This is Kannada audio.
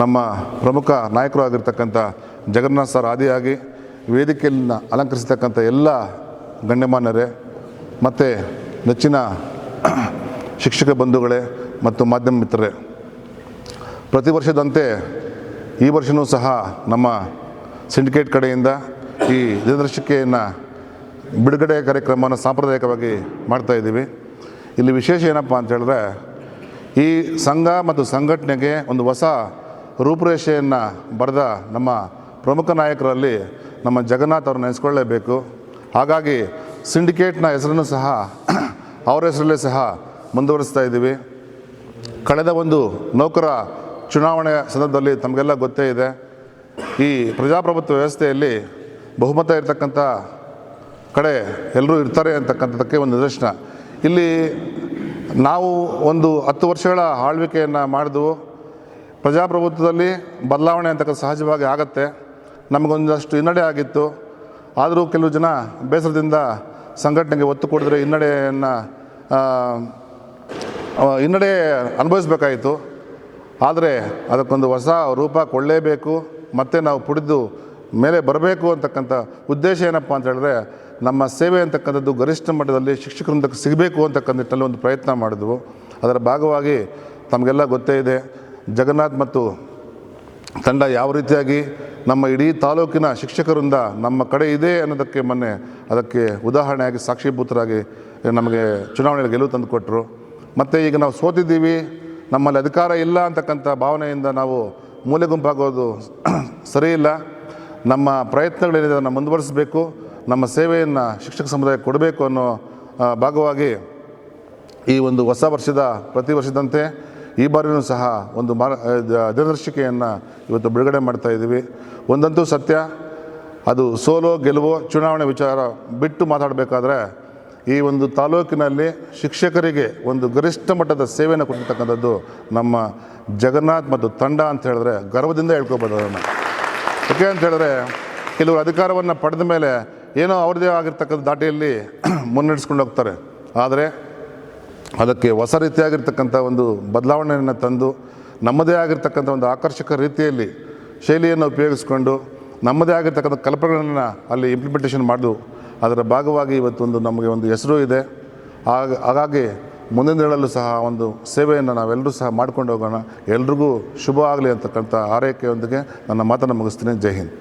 ನಮ್ಮ ಪ್ರಮುಖ ನಾಯಕರು ಆಗಿರ್ತಕ್ಕಂಥ ಜಗನ್ನಾಥ್ ಸರ್ ಆದಿಯಾಗಿ ವೇದಿಕೆಯನ್ನು ಅಲಂಕರಿಸತಕ್ಕಂಥ ಎಲ್ಲ ಗಣ್ಯಮಾನ್ಯರೇ, ಮತ್ತು ನೆಚ್ಚಿನ ಶಿಕ್ಷಕ ಬಂಧುಗಳೇ ಮತ್ತು ಮಾಧ್ಯಮ ಮಿತ್ರರೇ, ಪ್ರತಿ ವರ್ಷದಂತೆ ಈ ವರ್ಷವೂ ಸಹ ನಮ್ಮ ಸಿಂಡಿಕೇಟ್ ಕಡೆಯಿಂದ ಈ ದಿನದರ್ಶಿಕೆಯನ್ನು ಬಿಡುಗಡೆ ಕಾರ್ಯಕ್ರಮವನ್ನು ಸಾಂಪ್ರದಾಯಿಕವಾಗಿ ಮಾಡ್ತಾಯಿದ್ದೀವಿ ಇಲ್ಲಿ ವಿಶೇಷ ಏನಪ್ಪ ಅಂತ ಹೇಳಿದ್ರೆ ಈ ಸಂಘ ಮತ್ತು ಸಂಘಟನೆಗೆ ಒಂದು ಹೊಸ ರೂಪುರೇಷೆಯನ್ನು ಬರೆದ ನಮ್ಮ ಪ್ರಮುಖ ನಾಯಕರಲ್ಲಿ ನಮ್ಮ ಜಗನ್ನಾಥ್ ಅವ್ರನ್ನ ನೆನೆಸ್ಕೊಳ್ಳೇಬೇಕು ಹಾಗಾಗಿ ಸಿಂಡಿಕೇಟ್ನ ಹೆಸರನ್ನು ಸಹ, ಅವರ ಹೆಸರಲ್ಲೇ ಸಹ ಮುಂದುವರಿಸ್ತಾ ಇದ್ದೀವಿ. ಕಳೆದ ಒಂದು ನೌಕರ ಚುನಾವಣೆ ಸಂದರ್ಭದಲ್ಲಿ ತಮಗೆಲ್ಲ ಗೊತ್ತೇ ಇದೆ. ಈ ಪ್ರಜಾಪ್ರಭುತ್ವ ವ್ಯವಸ್ಥೆಯಲ್ಲಿ ಬಹುಮತ ಇರತಕ್ಕಂಥ ಕಡೆ ಎಲ್ಲರೂ ಇರ್ತಾರೆ ಅಂತಕ್ಕಂಥದ್ದಕ್ಕೆ ಒಂದು ನಿದರ್ಶನ. ಇಲ್ಲಿ ನಾವು ಒಂದು ಹತ್ತು ವರ್ಷಗಳ ಆಳ್ವಿಕೆಯನ್ನು ಮಾಡಿದ್ವು. ಪ್ರಜಾಪ್ರಭುತ್ವದಲ್ಲಿ ಬದಲಾವಣೆ ಅಂತಕ್ಕಂಥ ಸಹಜವಾಗಿ ಆಗತ್ತೆ. ನಮಗೊಂದಷ್ಟು ಹಿನ್ನಡೆ ಆಗಿತ್ತು. ಆದರೂ ಕೆಲವು ಜನ ಬೇಸರದಿಂದ ಸಂಘಟನೆಗೆ ಒತ್ತು ಕೊಡಿದ್ರೆ ಹಿನ್ನಡೆಯನ್ನು ಹಿನ್ನಡೆ ಅನುಭವಿಸಬೇಕಾಯಿತು. ಆದರೆ ಅದಕ್ಕೊಂದು ಹೊಸ ರೂಪ ಕೊಳ್ಳೇಬೇಕು, ಮತ್ತು ನಾವು ಪುಡಿದು ಮೇಲೆ ಬರಬೇಕು ಅಂತಕ್ಕಂಥ ಉದ್ದೇಶ ಏನಪ್ಪ ಅಂತ ಹೇಳಿದ್ರೆ, ನಮ್ಮ ಸೇವೆ ಅಂತಕ್ಕಂಥದ್ದು ಗರಿಷ್ಠ ಮಟ್ಟದಲ್ಲಿ ಶಿಕ್ಷಕರಿಂದ ಸಿಗಬೇಕು ಅಂತಕ್ಕಂಥ ನಿಟ್ಟಿನಲ್ಲಿ ಒಂದು ಪ್ರಯತ್ನ ಮಾಡಿದ್ವು. ಅದರ ಭಾಗವಾಗಿ ತಮಗೆಲ್ಲ ಗೊತ್ತೇ ಇದೆ. ಜಗನ್ನಾಥ್ ಮತ್ತು ತಂಡ ಯಾವ ರೀತಿಯಾಗಿ ನಮ್ಮ ಇಡೀ ತಾಲೂಕಿನ ಶಿಕ್ಷಕರಿಂದ ನಮ್ಮ ಕಡೆ ಇದೆ ಅನ್ನೋದಕ್ಕೆ ಮೊನ್ನೆ ಅದಕ್ಕೆ ಉದಾಹರಣೆಯಾಗಿ ಸಾಕ್ಷಿಭೂತರಾಗಿ ನಮಗೆ ಚುನಾವಣೆಯಲ್ಲಿ ಗೆಲುವು ತಂದುಕೊಟ್ರು ಮತ್ತು ಈಗ ನಾವು ಸೋತಿದ್ದೀವಿ, ನಮ್ಮಲ್ಲಿ ಅಧಿಕಾರ ಇಲ್ಲ ಅಂತಕ್ಕಂಥ ಭಾವನೆಯಿಂದ ನಾವು ಮೂಲೆ ಗುಂಪಾಗೋದು ಸರಿಯಿಲ್ಲ ನಮ್ಮ ಪ್ರಯತ್ನಗಳೇನಿದೆ ಅದನ್ನು ಮುಂದುವರಿಸಬೇಕು, ನಮ್ಮ ಸೇವೆಯನ್ನು ಶಿಕ್ಷಕ ಸಮುದಾಯಕ್ಕೆ ಕೊಡಬೇಕು ಅನ್ನೋ ಭಾಗವಾಗಿ ಈ ಒಂದು ಹೊಸ ವರ್ಷದ ಪ್ರತಿ ವರ್ಷದಂತೆ ಈ ಬಾರಿಯೂ ಸಹ ಒಂದು ಮಾರ ದಿನದರ್ಶಿಕೆಯನ್ನು ಇವತ್ತು ಬಿಡುಗಡೆ ಮಾಡ್ತಾ ಇದ್ದೀವಿ. ಒಂದಂತೂ ಸತ್ಯ, ಅದು ಸೋಲೋ ಗೆಲುವೋ ಚುನಾವಣೆ ವಿಚಾರ ಬಿಟ್ಟು ಮಾತಾಡಬೇಕಾದ್ರೆ ಈ ಒಂದು ತಾಲೂಕಿನಲ್ಲಿ ಶಿಕ್ಷಕರಿಗೆ ಒಂದು ಗರಿಷ್ಠ ಮಟ್ಟದ ಸೇವೆಯನ್ನು ಕೊಟ್ಟಿರ್ತಕ್ಕಂಥದ್ದು ನಮ್ಮ ಜಗನ್ನಾಥ್ ಮತ್ತು ತಂಡ ಅಂತ ಹೇಳಿದ್ರೆ ಗರ್ವದಿಂದ ಹೇಳ್ಕೋಬೋದು ಅದನ್ನು. ಯಾಕೆ ಅಂತ ಹೇಳಿದ್ರೆ ಕೆಲವರು ಅಧಿಕಾರವನ್ನು ಪಡೆದ ಮೇಲೆ ಏನೋ ಅವ್ರದ್ದೇ ಆಗಿರ್ತಕ್ಕಂಥ ದಾಟಿಯಲ್ಲಿ ಮುನ್ನಡೆಸ್ಕೊಂಡು ಹೋಗ್ತಾರೆ. ಆದರೆ ಅದಕ್ಕೆ ಹೊಸ ರೀತಿಯಾಗಿರ್ತಕ್ಕಂಥ ಒಂದು ಬದಲಾವಣೆಯನ್ನು ತಂದು ನಮ್ಮದೇ ಆಗಿರ್ತಕ್ಕಂಥ ಒಂದು ಆಕರ್ಷಕ ರೀತಿಯಲ್ಲಿ ಶೈಲಿಯನ್ನು ಉಪಯೋಗಿಸ್ಕೊಂಡು ನಮ್ಮದೇ ಆಗಿರ್ತಕ್ಕಂಥ ಕಲ್ಪನೆಗಳನ್ನು ಅಲ್ಲಿ ಇಂಪ್ಲಿಮೆಂಟೇಷನ್ ಮಾಡಿದು ಅದರ ಭಾಗವಾಗಿ ಇವತ್ತೊಂದು ನಮಗೆ ಒಂದು ಹೆಸರು ಇದೆ. ಆಗ, ಹಾಗಾಗಿ ಮುಂದಿನ ದಿನಗಳಲ್ಲೂ ಸಹ ಒಂದು ಸೇವೆಯನ್ನು ನಾವೆಲ್ಲರೂ ಸಹ ಮಾಡ್ಕೊಂಡು ಹೋಗೋಣ. ಎಲ್ರಿಗೂ ಶುಭ ಆಗಲಿ ಅಂತಕ್ಕಂಥ ಆರೈಕೆಯೊಂದಿಗೆ ನನ್ನ ಮಾತನ್ನು ಮುಗಿಸ್ತೀನಿ. ಜೈ ಹಿಂದ್.